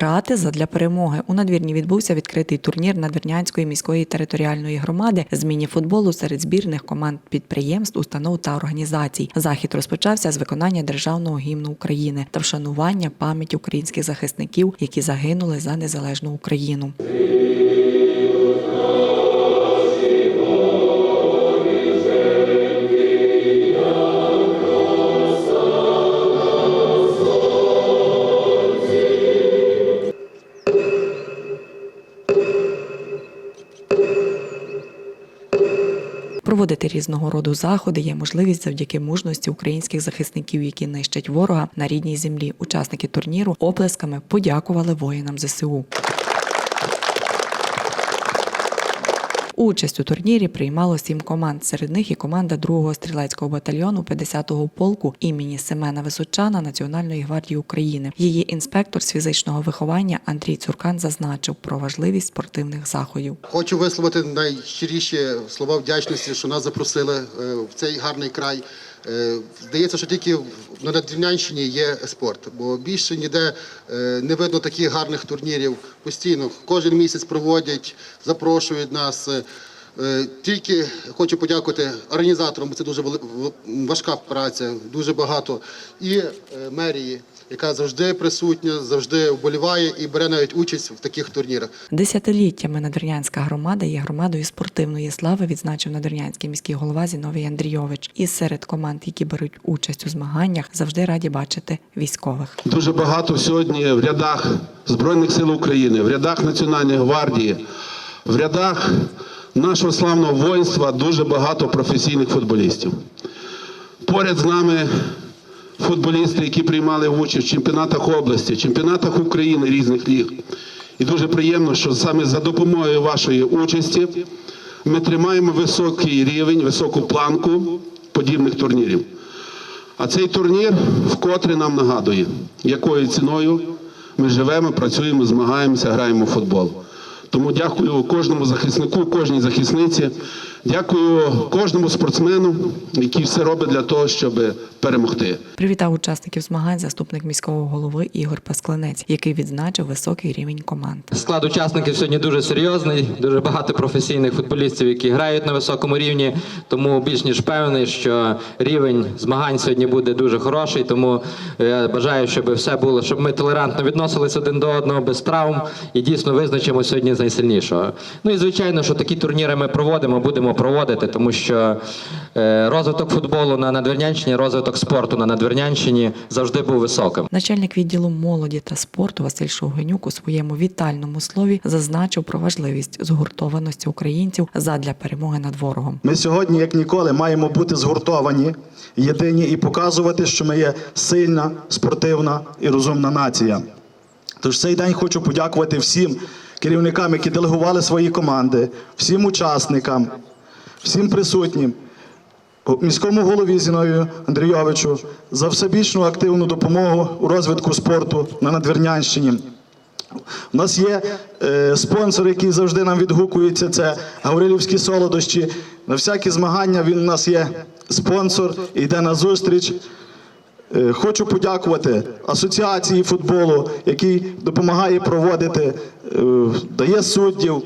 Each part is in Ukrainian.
Грати задля перемоги. У надвірні відбувся відкритий турнір Надвірнянської міської територіальної громади з міні-футболу серед збірних команд підприємств, установ та організацій. Захід розпочався з виконання державного гімну України та вшанування пам'яті українських захисників, які загинули за незалежну Україну. Проводити різного роду заходи є можливість завдяки мужності українських захисників, які нищать ворога на рідній землі. Учасники турніру оплесками подякували воїнам ЗСУ. Участь у турнірі приймало сім команд. Серед них і команда 2-го стрілецького батальйону 50-го полку імені Семена Височана Національної гвардії України. Її інспектор з фізичного виховання Андрій Цуркан зазначив про важливість спортивних заходів. Хочу висловити найщиріші слова вдячності, що нас запросили е, в цей гарний край. Е, Здається, що тільки на Надвірнянщині є спорт, бо більше ніде е, не видно таких гарних турнірів. Постійно кожен місяць проводять, запрошують нас. Е, Тільки хочу подякувати організаторам, бо це дуже важка праця, дуже багато. І е, мерії, яка завжди присутня, завжди вболіває і бере навіть участь в таких турнірах. Десятиліттями Надвірнянська громада є громадою спортивної слави, відзначив Надвірнянський міський голова Зіновій Андрійович. І серед команд, які беруть участь у змаганнях, завжди раді бачити військових. Дуже багато сьогодні в рядах Збройних сил України, в рядах Національної гвардії, в рядах нашого славного воїнства дуже багато професійних футболістів. Поряд з нами футболісти, які приймали участь в чемпіонатах області, чемпіонатах України різних ліг. І дуже приємно, що саме за допомогою вашої участі ми тримаємо високий рівень, високу планку подібних турнірів. А цей турнір вкотре нам нагадує, якою ціною ми живемо, працюємо, змагаємося, граємо в футбол. Тому дякую кожному захиснику, кожній захисниці, дякую кожному спортсмену, який все робить для того, щоб перемогти. Привітав учасників змагань заступник міського голови Ігор Пасклинець, який відзначив високий рівень команд. Склад учасників сьогодні дуже серйозний, дуже багато професійних футболістів, які грають на високому рівні. Тому більш ніж певний, що рівень змагань сьогодні буде дуже хороший. Тому я бажаю, щоб все було, щоб ми толерантно відносились один до одного без травм і дійсно визначимо сьогодні з найсильнішого. Ну і звичайно, що такі турніри ми проводимо, будемо проводити, тому що е, розвиток футболу на Надвірнянщині, розвиток спорту на Надвірнянщині завжди був високим. Начальник відділу молоді та спорту Василь Шовгенюк у своєму вітальному слові зазначив про важливість згуртованості українців задля перемоги над ворогом. Ми сьогодні, як ніколи, маємо бути згуртовані, єдині і показувати, що ми є сильна, спортивна і розумна нація. Тож цей день хочу подякувати всім керівникам, які делегували свої команди, всім учасникам, всім присутнім, міському голові Зіновію Андрійовичу за всебічну активну допомогу у розвитку спорту на Надвірнянщині. У нас є е, спонсор, який завжди нам відгукується. Це Гаврилівські солодощі. На всякі змагання він у нас є спонсор йде на зустріч. Е, Хочу подякувати асоціації футболу, який допомагає проводити, е, дає суддів.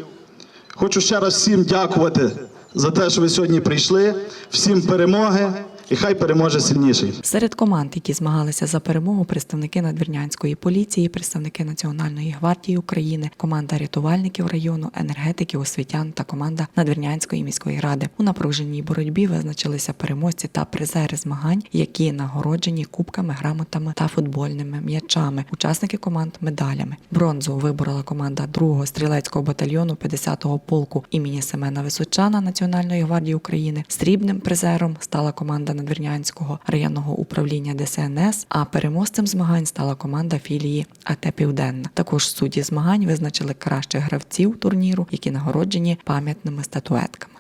Хочу ще раз всім дякувати за те, що ви сьогодні прийшли. Всім перемоги і хай переможе сильніший. Серед команд, які змагалися за перемогу, представники надвірнянської поліції, представники Національної гвардії України, команда рятувальників району, енергетиків, освітян та команда Надвірнянської міської ради. У напруженій боротьбі визначилися переможці та призери змагань, які нагороджені кубками, грамотами та футбольними м'ячами. Учасники команд медалями. Бронзу виборола команда 2-го стрілецького батальйону 50-го полку імені Семена Височана Національної гвардії України. Срібним призером стала команда Надвірнянського районного управління ДСНС. А переможцем змагань стала команда філії АТ Південна. Також судді змагань визначили кращих гравців турніру, які нагороджені пам'ятними статуетками.